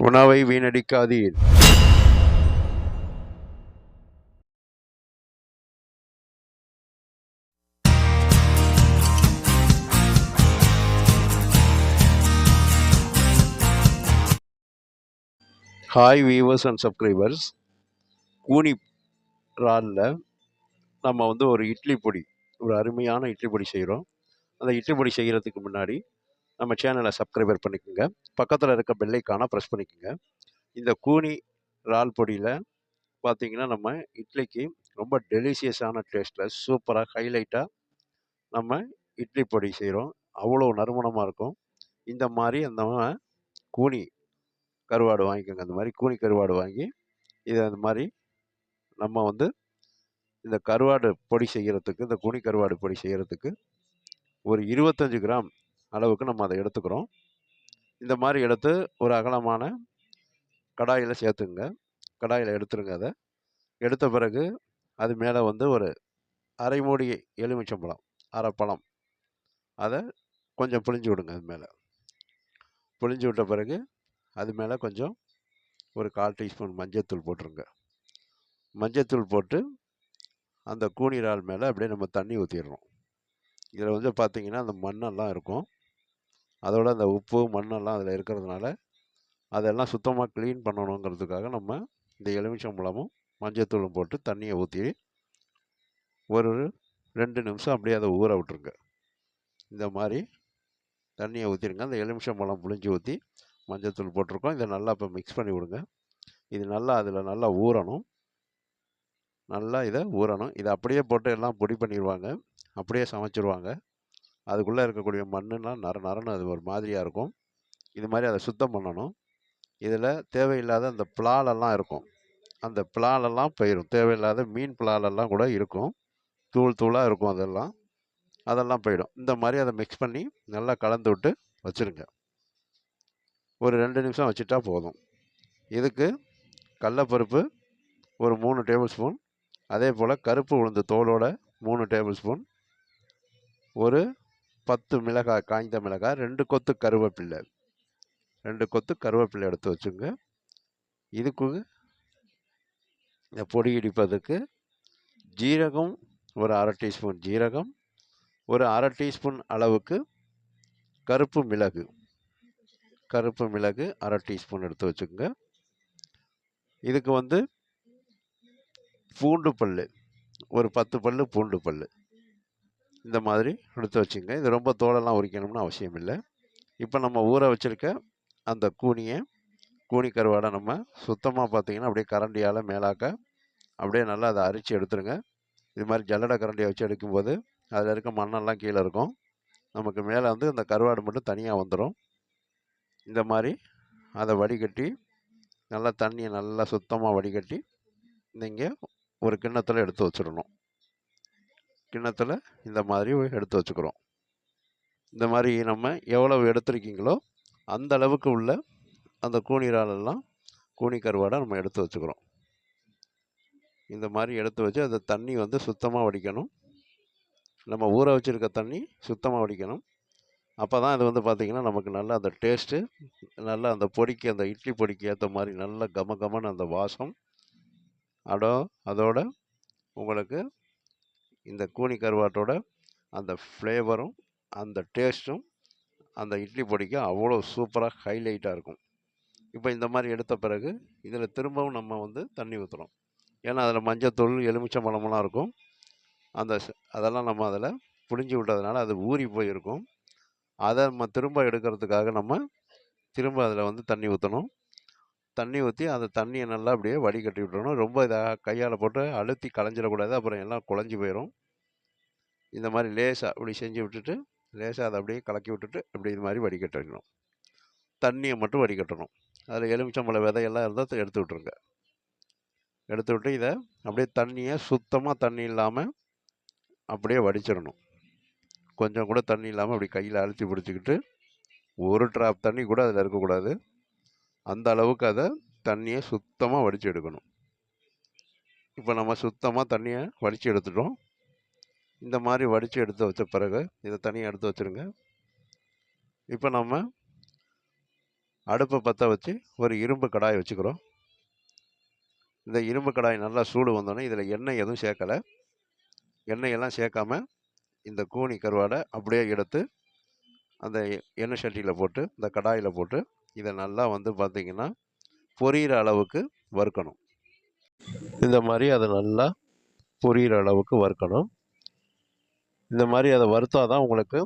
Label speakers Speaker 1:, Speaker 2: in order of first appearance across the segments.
Speaker 1: உணவை வீணடிக்காதீர். Hi viewers and subscribers கூனி இறாலில் நம்ம வந்து ஒரு இட்லி பொடி ஒரு அருமையான இட்லி பொடி செய்கிறோம் அந்த இட்லி பொடி செய்கிறதுக்கு முன்னாடி நம்ம சேனலை சப்ஸ்கிரைபர் பண்ணிக்கோங்க. பக்கத்தில் இருக்க பெல்லைக்கான ப்ரெஸ் பண்ணிக்கோங்க. இந்த கூனி இறால் பொடியில் பார்த்திங்கன்னா நம்ம இட்லிக்கு ரொம்ப டெலிஷியஸான டேஸ்ட்டில் சூப்பராக ஹைலைட்டாக நம்ம இட்லி பொடி செய்கிறோம் அவ்வளோ நறுமணமாக இருக்கும். இந்த மாதிரி அந்த கூனி கருவாடு வாங்கிக்கோங்க. அந்த மாதிரி கூனி கருவாடு வாங்கி இதை அந்த மாதிரி நம்ம வந்து இந்த கருவாடு பொடி செய்கிறதுக்கு இந்த கூனி கருவாடு பொடி செய்கிறதுக்கு ஒரு இருபத்தஞ்சி கிராம் அளவுக்கு நம்ம அதை எடுத்துக்கிறோம். இந்த மாதிரி எடுத்து ஒரு அகலமான கடாயில் சேர்த்துங்க. கடாயில் எடுத்துருங்க அதை. எடுத்த பிறகு அது மேலே வந்து ஒரு அரை மூடி எலுமிச்சம்பழம் அரை பழம். அதை கொஞ்சம் புளிஞ்சு விடுங்க அது மேலே. புளிஞ்சு விட்ட பிறகு அது மேலே கொஞ்சம் ஒரு கால் டீஸ்பூன் மஞ்சத்தூள் போட்டுருங்க. மஞ்சத்தூள் போட்டு அந்த கூணிரால் மேலே அப்படியே நம்ம தண்ணி ஊற்றிடுறோம் இதில் வந்து பார்த்திங்கன்னா அந்த மண்ணெல்லாம் இருக்கும். அதோட அந்த உப்பு மண்ணெல்லாம் அதில் இருக்கிறதுனால அதெல்லாம் சுத்தமாக க்ளீன் பண்ணணுங்கிறதுக்காக நம்ம இந்த எலுமிச்சம்பழமும் மஞ்சத்தூளும் போட்டு தண்ணியை ஊற்றி ஒரு ரெண்டு நிமிஷம் அப்படியே அதை ஊற விட்ருங்க இந்த மாதிரி தண்ணியை ஊற்றிடுங்க அந்த எலுமிச்சம்பழம் புளிஞ்சு ஊற்றி மஞ்சத்தூள் போட்டிருக்கோம். இதை நல்லா இப்போ மிக்ஸ் பண்ணி விடுங்க. இது நல்லா அதில் நல்லா ஊறணும். நல்லா இதை ஊறணும். இதை அப்படியே போட்டு எல்லாம் பொடி பண்ணிடுவாங்க அப்படியே சமைச்சிருவாங்க. அதுக்குள்ளே இருக்கக்கூடிய மண்ணுலாம் நர நரன்னு அது ஒரு மாதிரியாக இருக்கும். இது மாதிரி அதை சுத்தம் பண்ணணும். இதில் தேவையில்லாத அந்த பிளாலெல்லாம் இருக்கும். அந்த பிளாலெல்லாம் போயிடும் தேவையில்லாத மீன் பிளாலெல்லாம் கூட இருக்கும். தூள் தூளாக இருக்கும் அதெல்லாம். அதெல்லாம் போயிடும். இந்த மாதிரி அதை மிக்ஸ் பண்ணி நல்லா கலந்து விட்டு வச்சுருங்க. ஒரு ரெண்டு நிமிஷம் வச்சுட்டா போதும். இதுக்கு கடலப்பருப்பு ஒரு மூணு டேபிள் ஸ்பூன். அதே போல் கருப்பு உளுந்து தோலோட மூணு டேபிள் ஸ்பூன். ஒரு பத்து மிளகாய் காய்ந்த மிளகாய் ரெண்டு கொத்து கருவேப்பிள்ளை ரெண்டு கொத்து கருவேப்பிள்ளை எடுத்து வச்சுங்க. இதுக்கு இந்த பொடி இடிப்பதற்கு ஜீரகம் ஒரு அரை டீஸ்பூன் ஜீரகம் ஒரு அரை டீஸ்பூன் அளவுக்கு கருப்பு மிளகு. கருப்பு மிளகு அரை டீஸ்பூன் எடுத்து வச்சுக்கோங்க இதுக்கு வந்து பூண்டு பல் ஒரு பத்து பல் பூண்டு பல் இந்த மாதிரி எடுத்து வச்சுங்க. இது ரொம்ப தோலெல்லாம் உரிக்கணும்னு அவசியம் இல்லை. இப்போ நம்ம ஊற வச்சுருக்க அந்த கூனியை கூனி கருவாடை நம்ம சுத்தமாக பார்த்தீங்கன்னா அப்படியே கரண்டியால் மேலாக்க அப்படியே நல்லா அதை அரிச்சு எடுத்துருங்க. இது மாதிரி ஜல்லடை கரண்டியை வச்சு எடுக்கும்போது அதில் இருக்க மண்ணெல்லாம் கீழே இருக்கும். நமக்கு மேலே வந்து அந்த கருவாடு மட்டும் தனியாக வந்துடும் இந்த மாதிரி அதை வடிகட்டி நல்லா தண்ணியை நல்லா சுத்தமாக வடிகட்டி நீங்கள் ஒரு கிண்ணத்தில் எடுத்து வச்சிடணும். கிண்ணத்தில் இந்த மாதிரி எடுத்து வச்சுக்கிறோம். இந்த மாதிரி நம்ம எவ்வளவு எடுத்துருக்கீங்களோ அந்த அளவுக்கு உள்ள அந்த கூனிராலெல்லாம் கூனி கருவாடை நம்ம எடுத்து வச்சுக்கிறோம். இந்த மாதிரி எடுத்து வச்சு அந்த தண்ணி வந்து சுத்தமாக வடிக்கணும். நம்ம ஊற வச்சுருக்க தண்ணி சுத்தமாக வடிக்கணும். அப்போ தான் இது வந்து பார்த்திங்கன்னா நமக்கு நல்லா அந்த டேஸ்ட்டு நல்லா அந்த பொடிக்கு அந்த இட்லி பொடிக்கு ஏற்ற மாதிரி நல்ல கம கமன்னு அந்த வாசம். அதோ அதோட உங்களுக்கு இந்த கூனி கருவாட்டோட அந்த ஃப்ளேவரும் அந்த டேஸ்ட்டும் அந்த இட்லி பொடிக்கு அவ்வளோ சூப்பராக ஹைலைட்டாக இருக்கும். இப்போ இந்த மாதிரி எடுத்த பிறகு இதில் திரும்பவும் நம்ம வந்து தண்ணி ஊற்றுறோம் ஏன்னா அதில் மஞ்சத்தூள் எலுமிச்சம்பழமெல்லாம் இருக்கும். அந்த அதெல்லாம் நம்ம அதில் புளிஞ்சு விட்டதுனால அது ஊறி போயிருக்கும். அதை நம்ம திரும்ப எடுக்கிறதுக்காக நம்ம திரும்ப அதில் வந்து தண்ணி ஊற்றணும் தண்ணி ஊற்றி அந்த தண்ணியை நல்லா அப்படியே வடிகட்டி விட்டுறணும். ரொம்ப இதை கையால் போட்டு அழுத்தி களைஞ்சிடக்கூடாது. அப்புறம் எல்லாம் குழஞ்சி போயிடும் இந்த மாதிரி லேசாக அப்படி செஞ்சு விட்டுட்டு லேசாக அதை அப்படியே கலக்கி விட்டுட்டு அப்படி இது மாதிரி வடிகட்டணும். தண்ணியை மட்டும் வடிகட்டணும். அதில் எலுமிச்சம்பழ விதையெல்லாம் இருந்தால் எடுத்து விட்ருங்க எடுத்து விட்டு இதை அப்படியே தண்ணியை சுத்தமாக தண்ணி இல்லாமல் அப்படியே வடிச்சிடணும். கொஞ்சம் கூட தண்ணி இல்லாமல் அப்படி கையில் அழுத்தி பிடிச்சிக்கிட்டு ஒரு ட்ராப் தண்ணி கூட அதில் இருக்கக்கூடாது. அந்த அளவுக்கு அதை தண்ணியை சுத்தமாக வடித்து எடுக்கணும். இப்போ நம்ம சுத்தமாக தண்ணியை வடித்து எடுத்துட்டோம். இந்த மாதிரி வடித்து எடுத்து வச்ச பிறகு இதை தனியாக எடுத்து வச்சுருங்க. இப்போ நம்ம அடுப்பை பற்ற வச்சு ஒரு இரும்பு கடாய் வச்சுக்கிறோம். இந்த இரும்பு கடாய் நல்லா சூடு வந்தோடனே இதில் எண்ணெய் எதுவும் சேர்க்கலை எண்ணெயெல்லாம் சேர்க்காம இந்த கூனி கருவாடை அப்படியே எடுத்து அந்த எண்ணெய் சட்டியில் போட்டு இந்த கடாயில் போட்டு இதை நல்லா வந்து பார்த்திங்கன்னா பொரியிற அளவுக்கு வறுக்கணும். இந்த மாதிரி அதை நல்லா பொரியிற அளவுக்கு வறுக்கணும். இந்த மாதிரி அதை வறுத்தால் தான் உங்களுக்கு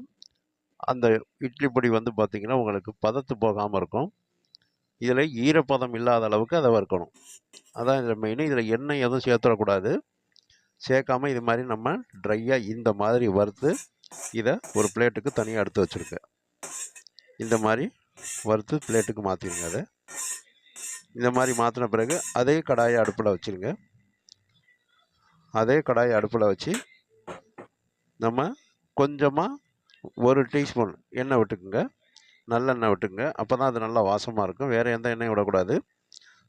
Speaker 1: அந்த இட்லி பொடி வந்து பார்த்திங்கன்னா உங்களுக்கு பதத்து போகாமல் இருக்கும். இதில் ஈரப்பதம் இல்லாத அளவுக்கு அதை வறுக்கணும். அதான் இதில் மெயின் இதில் எண்ணெய் எதுவும் சேர்த்துடக்கூடாது. சேர்க்காம இது மாதிரி நம்ம ட்ரையாக இந்த மாதிரி வறுத்து இதை ஒரு பிளேட்டுக்கு தனியாக எடுத்து வச்சுருக்கேன் இந்த மாதிரி வறுத்து பிளேட்டுக்கு மாற்றிடுங்க அதை. இந்த மாதிரி மாற்றின பிறகு அதே கடாயை அடுப்பில் வச்சுருங்க. அதே கடாயை அடுப்பில் வச்சு நம்ம கொஞ்சமாக ஒரு டீஸ்பூன் எண்ணெய் விட்டுக்குங்க. நல்லெண்ணெய் விட்டுக்குங்க. அப்போ தான் அது நல்லா வாசமாக இருக்கும். வேறு எந்த எண்ணெயும் விடக்கூடாது.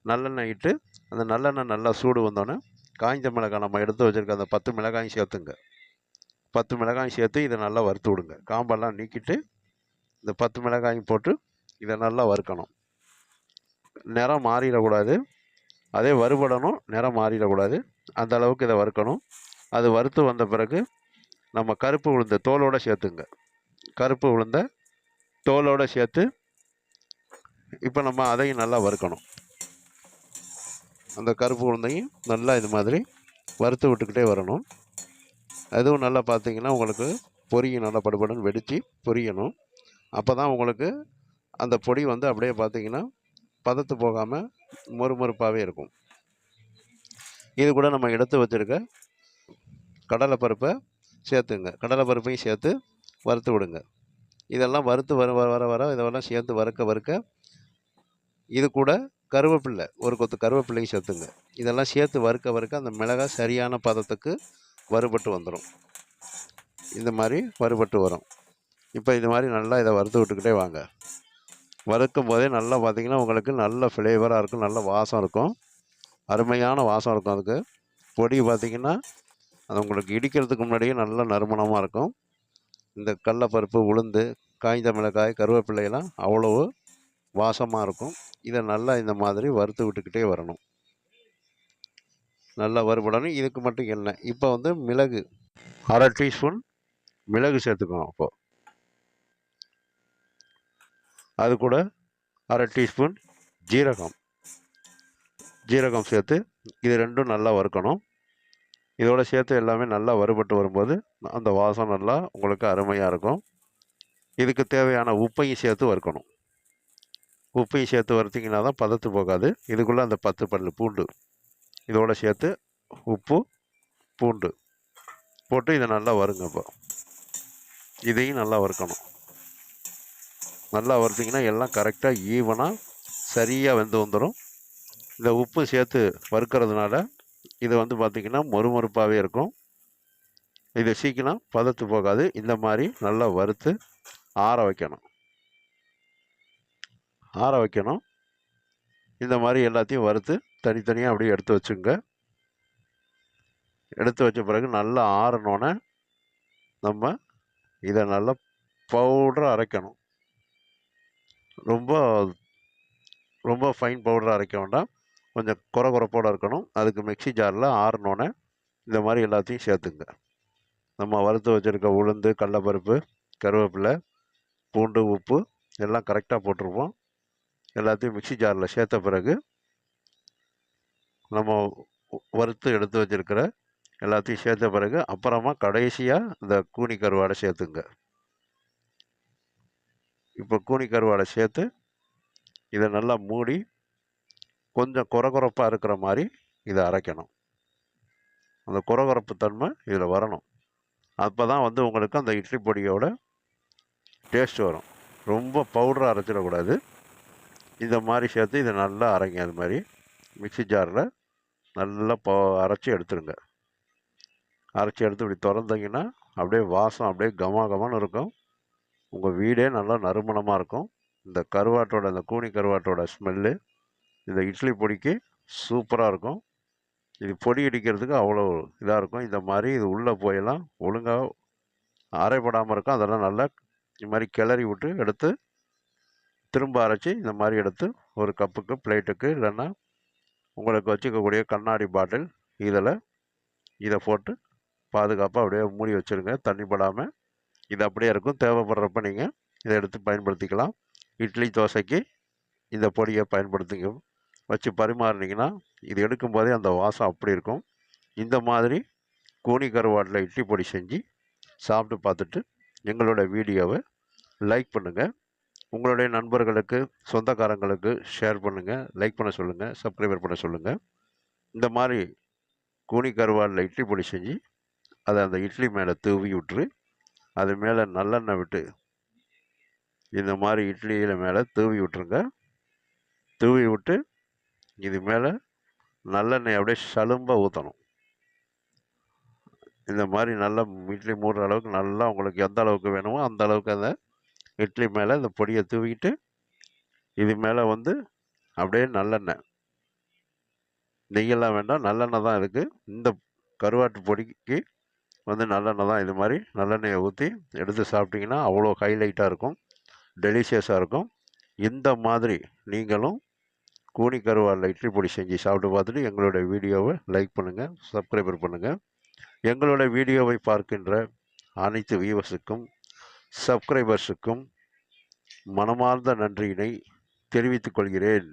Speaker 1: நல்லெண்ணெய் இட்டு அந்த நல்லெண்ணெய் நல்லா சூடு வந்தோடனே காய்ஞ்ச மிளகாய் நம்ம எடுத்து வச்சுருக்க அந்த பத்து மிளகாயும் சேர்த்துங்க. பத்து மிளகாயும் சேர்த்து இதை நல்லா வறுத்து விடுங்க. காம்பெல்லாம் நீக்கிட்டு இந்த பத்து மிளகாயும் போட்டு இதை நல்லா வறுக்கணும். நிறம் மாறிடக்கூடாது. அதே வறுபடணும் நிறம் மாறிடக்கூடாது. அந்த அளவுக்கு இதை வறுக்கணும். அது வறுத்து வந்த பிறகு நம்ம கருப்பு உளுந்த தோலோடு சேர்த்துங்க. கருப்பு உளுந்த தோலோடு சேர்த்து இப்போ நம்ம அதையும் நல்லா வறுக்கணும். அந்த கருப்பு உளுந்தையும் நல்லா இது மாதிரி வறுத்து விட்டுக்கிட்டே வரணும். அதுவும் நல்லா பார்த்தீங்கன்னா உங்களுக்கு பொரியும். நல்லா படுபடுன்னு வெடித்து பொரியணும். அப்போ தான் உங்களுக்கு அந்த பொடி வந்து அப்படியே பார்த்தீங்கன்னா பதத்து போகாமல் மொறுமொறுப்பாகவே இருக்கும். இது கூட நம்ம எடுத்து வச்சுருக்க கடலைப்பருப்பை சேர்த்துங்க. கடலைப்பருப்பையும் சேர்த்து வறுத்து விடுங்க. இதெல்லாம் வறுத்து வர வர வர வர இதெல்லாம் சேர்த்து வறுக்க வறுக்க இது கூட கருவேப்பில்லை ஒரு கொத்து கருவேப்பிள்ளையும் சேர்த்துங்க. இதெல்லாம் சேர்த்து வறுக்க வறுக்க அந்த மிளகாய் சரியான பதத்துக்கு வறுபட்டு வந்துடும் இந்த மாதிரி வறுபட்டு வரும். இப்போ இது மாதிரி நல்லா இதை வறுத்து விட்டுக்கிட்டே வாங்க. வறுக்கும் போதே நல்லா பார்த்தீங்கன்னா உங்களுக்கு நல்ல ஃப்ளேவராக இருக்கும் நல்ல வாசம் இருக்கும். அருமையான வாசம் இருக்கும் அதுக்கு. பொடி பார்த்திங்கன்னா அது உங்களுக்கு இடிக்கிறதுக்கு முன்னாடியே நல்ல நறுமணமாக இருக்கும். இந்த கடலப்பருப்பு உளுந்து காய்ந்த மிளகாய் கருவேப்பிள்ளையெல்லாம் அவ்வளவு வாசமாக இருக்கும். இதை நல்லா இந்த மாதிரி வறுத்து விட்டுக்கிட்டே வரணும். நல்லா வறுபடணும். இதுக்கு மட்டும் எண்ணெய் இப்போ வந்து மிளகு அரை டீஸ்பூன் மிளகு சேர்த்துக்கணும் அப்போ. அது கூட அரை டீஸ்பூன் ஜீரகம். ஜீரகம் சேர்த்து இது ரெண்டும் நல்லா வறுக்கணும். இதோட சேர்த்து எல்லாமே நல்லா வறுபட்டு வரும்போது அந்த வாசம் நல்லா உங்களுக்கு அருமையாக இருக்கும். இதுக்கு தேவையான உப்பையும் சேர்த்து வறுக்கணும். உப்பையும் சேர்த்து வறுத்திங்கன்னா தான் பதத்து போகாது. இதுக்குள்ளே அந்த பத்து பல்லு பூண்டு. இதோட சேர்த்து உப்பு பூண்டு போட்டு இதை நல்லா வறுங்க இப்போ இதையும் நல்லா வறுக்கணும். நல்லா வறுத்திங்கன்னா எல்லாம் கரெக்டாக ஈவனாக சரியாக வெந்து வந்துடும் இந்த உப்பு சேர்த்து வறுக்கிறதுனால இது வந்து பார்த்திங்கன்னா மொறுமொறுப்பாகவே இருக்கும். இது சீக்கிரம் பதத்து போகாது. இந்த மாதிரி நல்லா வறுத்து ஆற வைக்கணும். ஆற வைக்கணும். இந்த மாதிரி எல்லாத்தையும் வறுத்து தனித்தனியாக அப்படியே எடுத்து வச்சுங்க. எடுத்து வச்ச பிறகு நல்லா ஆறினோன்னே நம்ம இதை நல்லா பவுடராக அரைக்கணும். ரொம்ப ரொம்ப ஃபைன் பவுடராக அரைக்க வேண்டாம். கொஞ்சம் குறை குறைப்போட இருக்கணும். அதுக்கு மிக்ஸி ஜாரில் ஆறணுன்னே இந்த மாதிரி எல்லாத்தையும் சேர்த்துங்க. நம்ம வறுத்து வச்சுருக்க உளுந்து கடலப்பருப்பு கருவேப்பிலை பூண்டு உப்பு எல்லாம் கரெக்டாக போட்டிருப்போம். எல்லாத்தையும் மிக்ஸி ஜாரில் சேர்த்த பிறகு நம்ம வறுத்து எடுத்து வச்சிருக்கிற எல்லாத்தையும் சேர்த்த பிறகு அப்புறமா கடைசியாக இந்த கூனி கருவாடை சேர்த்துங்க. இப்போ கூனி கருவாடை சேர்த்து இதை நல்லா மூடி கொஞ்சம் குறகுறப்பாக இருக்கிற மாதிரி இதை அரைக்கணும். அந்த குறகுறப்பு தன்மை இதில் வரணும். அப்போ தான் வந்து உங்களுக்கு அந்த இட்லி பொடியோட டேஸ்ட் வரும். ரொம்ப பவுடராக அரைச்சிடக்கூடாது. இந்த மாதிரி சேர்த்து இதை நல்லா அரைங்க. அது மாதிரி மிக்ஸி ஜாரில் நல்லா ப அரைச்சி எடுத்துருங்க அரைச்சி எடுத்து இப்படி திறந்தீங்கன்னா அப்படியே வாசம் அப்படியே கமா கமான்னு இருக்கும். உங்கள் வீடே நல்லா நறுமணமாக இருக்கும். இந்த கருவாட்டோட இந்த கூனி கருவாட்டோட ஸ்மெல்லு இந்த இட்லி பொடிக்கு சூப்பராக இருக்கும். இது பொடி இடிக்கிறதுக்கு அவ்வளோ இதாக இருக்கும். இந்த மாதிரி இது உள்ளே போயெல்லாம் ஒழுங்காக அரைப்படாமல் இருக்கும். அதெல்லாம் நல்லா இது மாதிரி கிளறி விட்டு எடுத்து திரும்ப அரைச்சி இந்த மாதிரி எடுத்து ஒரு கப்புக்கு பிளேட்டுக்கு இல்லைன்னா உங்களுக்கு வச்சுக்கக்கூடிய கண்ணாடி பாட்டில் இதில் இதை போட்டு பாதுகாப்பாக அப்படியே மூடி வச்சுருங்க. தண்ணி படாமல் இது அப்படியே இருக்கும். தேவைப்படுறப்ப நீங்கள் இதை எடுத்து பயன்படுத்திக்கலாம். இட்லி தோசைக்கு இந்த பொடியை பயன்படுத்திங்க. வச்சு பரிமாறினீங்கன்னா இது எடுக்கும்போதே அந்த வாசம் அப்படி இருக்கும். இந்த மாதிரி கூனி கருவாட்டில் இட்லி பொடி செஞ்சு சாப்பிட்டு பார்த்துட்டு எங்களோட வீடியோவை லைக் பண்ணுங்கள் உங்களுடைய நண்பர்களுக்கு சொந்தக்காரங்களுக்கு ஷேர் பண்ணுங்கள் லைக் பண்ண சொல்லுங்கள் சப்ஸ்கிரைபர் பண்ண சொல்லுங்கள் இந்த மாதிரி கூனி கருவாடில் இட்லி பொடி செஞ்சு அதை அந்த இட்லி மேலே தூவி விட்டுரு. அது மேலே நல்லெண்ணெய் விட்டு இந்த மாதிரி இட்லியில் மேலே தூவி விட்ருங்க தூவி விட்டு இது மேலே நல்லெண்ணெய் அப்படியே சலும்பாக ஊற்றணும் இந்த மாதிரி நல்லா இட்லி மூடுற அளவுக்கு நல்லா உங்களுக்கு எந்த அளவுக்கு வேணுமோ அந்த அளவுக்கு அந்த இட்லி மேலே இந்த பொடியை தூவிக்கிட்டு இது மேலே வந்து அப்படியே நல்லெண்ணெய். நெய்யெல்லாம் வேண்டாம் நல்லெண்ணெய் தான் இருக்குது இந்த கருவாட்டு பொடிக்கு வந்து நல்லெண்ணெய் தான். இது மாதிரி நல்லெண்ணெயை ஊற்றி எடுத்து சாப்பிட்டிங்கன்னா அவ்வளோ ஹைலைட்டாக இருக்கும். டெலிஷியஸாக இருக்கும். இந்த மாதிரி நீங்களும் கூனி கருவாளில் இட்லி பொடி செஞ்சு சாப்பிட்டு பார்த்துட்டு எங்களோட வீடியோவை லைக் பண்ணுங்கள் சப்ஸ்கிரைபர் பண்ணுங்கள் எங்களோட வீடியோவை பார்க்கின்ற அனைத்து வியூவர்ஸுக்கும் சப்ஸ்கிரைபர்ஸுக்கும் மனமார்ந்த நன்றியினை தெரிவித்துக் கொள்கிறேன்.